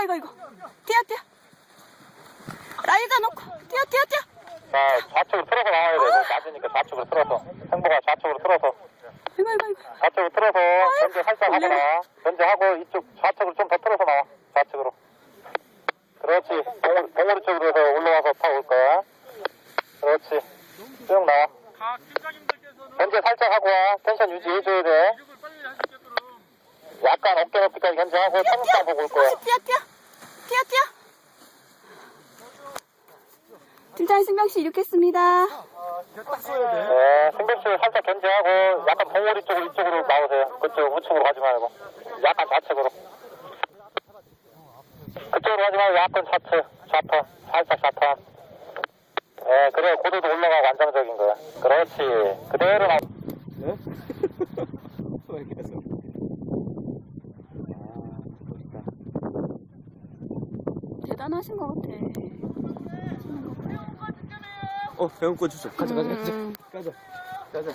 아이고 아이고 뛰어 뛰어 라이다 놓고 뛰어 뛰어 뛰어 자, 좌측으로 틀어서 나와야 돼. 낮으니까 좌측으로 틀어서. 행보가 좌측으로 틀어서. 아이고 아이고 아이고 좌측으로 틀어서 견제 살짝 하고 나와. 견제하고 이쪽 좌측으로 좀 더 틀어서 나와. 좌측으로. 그렇지. 봉, 봉우리 쪽으로 해서 올라와서 타올 거야. 그렇지. 쭉 나와. 견제 살짝 하고 와. 텐션 유지해줘야 돼. 약간 어깨 높이까지 견제하고 청국장 보고 올 거야. 뛰어 뛰어 뛰어 뛰어 팀장님 승병씨 이륙했습니다 네, 승백씨 살짝 견제하고 약간 봉우리 쪽으로 이쪽으로 나오세요. 그쪽 우측으로 가지 말고. 약간 좌측으로. 그쪽으로 가지 말고 약간 좌측, 좌파, 살짝 좌파. 네, 그래 고도도 올라가고 안정적인 거야. 그렇지. 그대로 나. 대단하신 것 같아 어, 배운 거 주죠. 가자, 가자, 가자. 음, 가자. 가자.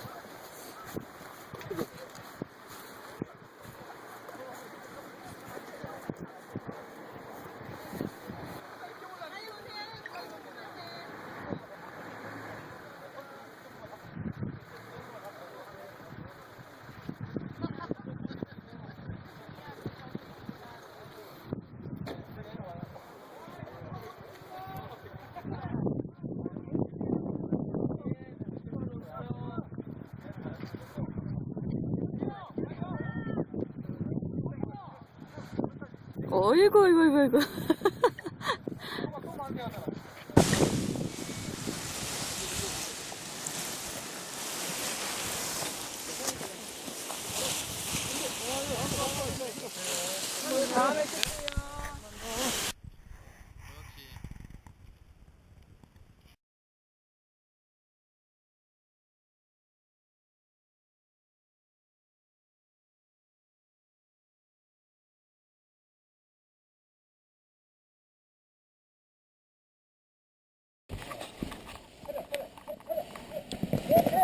어이구 어이구 어이구 어이구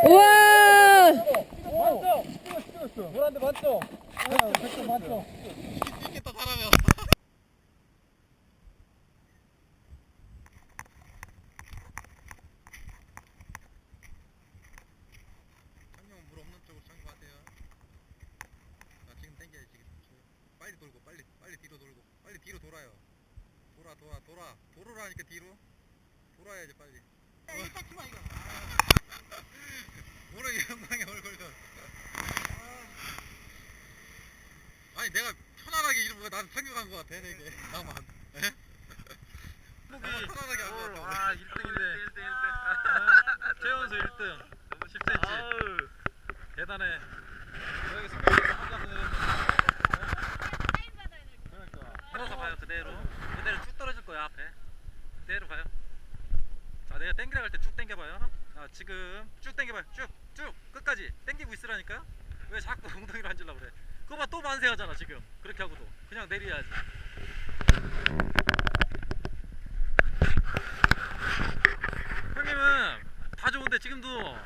우와 노란데 맞죠? 백점 맞죠? 창룡 물 없는 쪽으로 창가세요 자, 지금 당겨야지. 지금. 빨리 돌고, 빨리, 빨리 뒤로 돌고, 빨리 뒤로 돌아요. 돌아, 돌아, 돌아. 돌으라니까 뒤로. 돌아야지, 빨리. 어. 모르게 영광의 얼굴도. 아니, 내가 편안하게 이러고 난 같아, 되게. 나만. 예? 편안하게 한것 같아. 아 1등인데 1등 1등 최연소 1등. 너무 10cm 대단해 여기 승관이 혼자서 내렸는데 그러니까. 걸어서 가요 그대로. 그대로 쭉 떨어질 거야 앞에. 그대로 가요. 자 내가 땡기라 할 때 쭉 땡겨봐요. 자 지금 쭉 땡겨봐요. 쭉쭉. 끝까지. 땡기고 있으라니까. 왜 자꾸 엉덩이로 앉으려고 그래 그거 봐또 만세하잖아 지금. 그렇게 하고도. 그냥 내려야지. 형님은 다 좋은데 지금도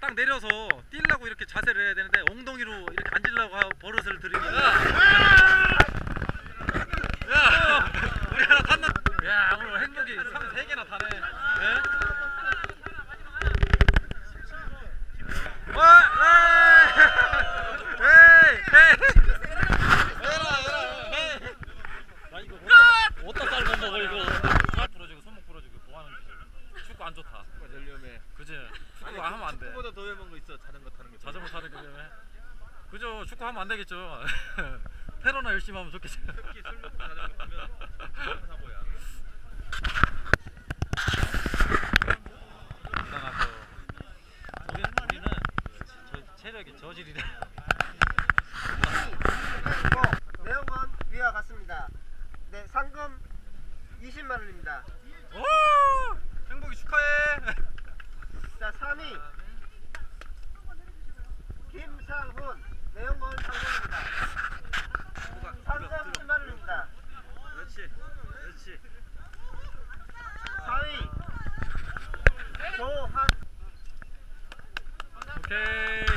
딱 내려서 뛰려고 이렇게 자세를 해야 되는데 엉덩이로 이렇게 앉으려고 하- 버릇을 들이니까 자전거 타는 거 자전거 타는 거 때문에 그죠? 축구하면 안 되겠죠. 테러나 열심히 하면 좋겠죠. 특히 술 먹고 자전거 타면 사고야. 체력이 저질이다. 내용은 위와 같습니다. 네 상금 20만원입니다. 오! 행복이 축하해. 자 3위. birthday.